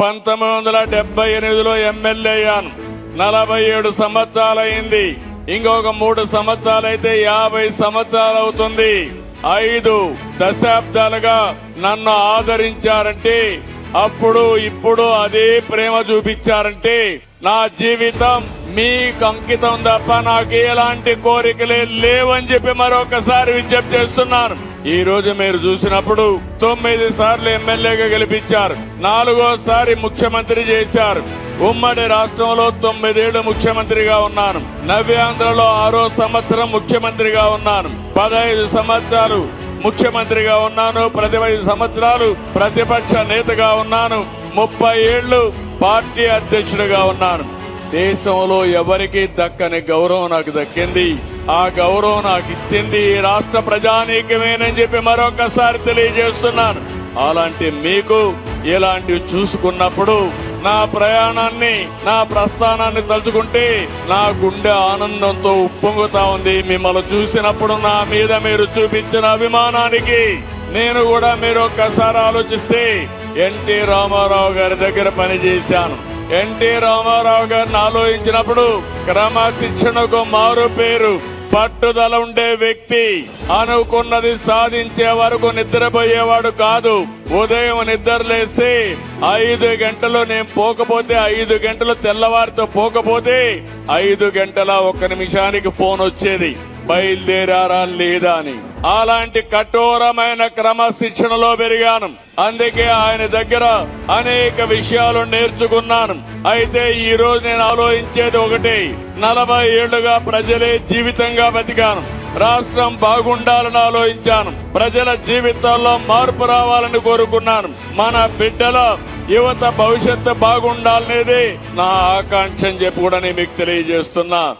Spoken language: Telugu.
పంతొమ్మిది వందల డెబ్బై ఎనిమిదిలో ఎమ్మెల్యే అయ్యాను. నలభై ఏడు సంవత్సరాలైంది. ఇంకొక మూడు సంవత్సరాలైతే యాభై సంవత్సరాలు అవుతుంది ఐదు దశాబ్దాలుగా నన్ను ఆదరించారంటే అప్పుడు ఇప్పుడు అదే ప్రేమ చూపించారంటే నా జీవితం మీకు అంకితం తప్ప నాకు ఎలాంటి కోరికలే లేవని చెప్పి మరొకసారి విజ్ఞప్తి చేస్తున్నాను. ఈ రోజు మీరు చూసినప్పుడు తొమ్మిది సార్లు ఎమ్మెల్యేగా గెలిపించారు. నాలుగోసారి ముఖ్యమంత్రి చేశారు. ఉమ్మడి రాష్ట్రంలో తొమ్మిదేళ్ళు ముఖ్యమంత్రిగా ఉన్నాను. నవ్యాంధ్రలో ఆరో సంవత్సరం ముఖ్యమంత్రిగా ఉన్నాను. పదహైదు సంవత్సరాలు ముఖ్యమంత్రిగా ఉన్నాను. పదిహైదు సంవత్సరాలు ప్రతిపక్ష నేతగా ఉన్నాను. ముప్పై ఏళ్ళు పార్టీ అధ్యక్షుడిగా ఉన్నాను. దేశంలో ఎవరికి దక్కని గౌరవం నాకు దక్కింది. ఆ గౌరవం నాకు ఇచ్చింది ఈ రాష్ట్ర ప్రజానీకమేనని చెప్పి మరొకసారి తెలియజేస్తున్నాను. అలాంటి మీకు ఇలాంటివి చూసుకున్నప్పుడు నా ప్రయాణాన్ని నా ప్రస్థానాన్ని తలుచుకుంటే నా గుండె ఆనందంతో ఉప్పొంగుతా ఉంది. మిమ్మల్ని చూసినప్పుడు నా మీద మీరు చూపించిన అభిమానానికి నేను కూడా మీరు ఒక్కసారి ఆలోచిస్తే ఎన్టీ రామారావు గారి దగ్గర పనిచేశాను. ఎన్టీ రామారావు గారిని ఆలోచించినప్పుడు క్రమశిక్షణకు మారు పేరు పట్టుదల ఉండే వ్యక్తి అనుకున్నది సాధించే వరకు నిద్రపోయేవాడు కాదు. ఉదయం నిద్రలేసి ఐదు గంటలు నేను పోకపోతే ఐదు గంటలు తెల్లవారితో పోకపోతే ఐదు గంటల ఒక్క నిమిషానికి ఫోన్ వచ్చేది. బయలుదేరారా లేదా అని అలాంటి కఠోరమైన క్రమశిక్షణలో పెరిగాను. అందుకే ఆయన దగ్గర అనేక విషయాలు నేర్చుకున్నాను. అయితే ఈ రోజు నేను ఆలోచించేది ఒకటి. నలభై ఏళ్ళుగా ప్రజలే జీవితంగా బతికాను. రాష్ట్రం బాగుండాలని ఆలోచించాను. ప్రజల జీవితాల్లో మార్పు రావాలని కోరుకున్నాను. మన బిడ్డల యువత భవిష్యత్తు బాగుండాలనేది నా ఆకాంక్ష అని చెప్పి కూడా నేను మీకు తెలియజేస్తున్నా.